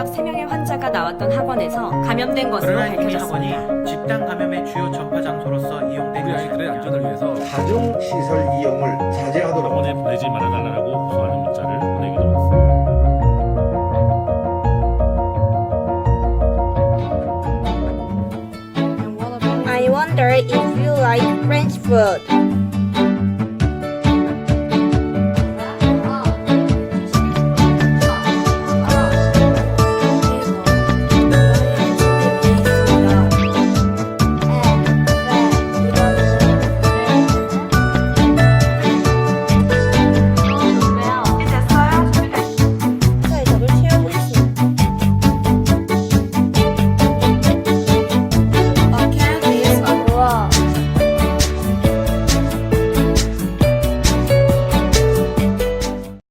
무려 3명의 환자가 나왔던 학원에서 감염된 것으로 그러나 이 밝혀졌습니다. 학원이 집단 감염의 주요 전파 장소로서 이용된 우리 아이들의 것이라며 안전을 위해서 가정 시설 이용을 자제하도록 학원에 보내지 말아달라고 호소하는 문자를 보내기도 했습니다. I wonder if you like French food.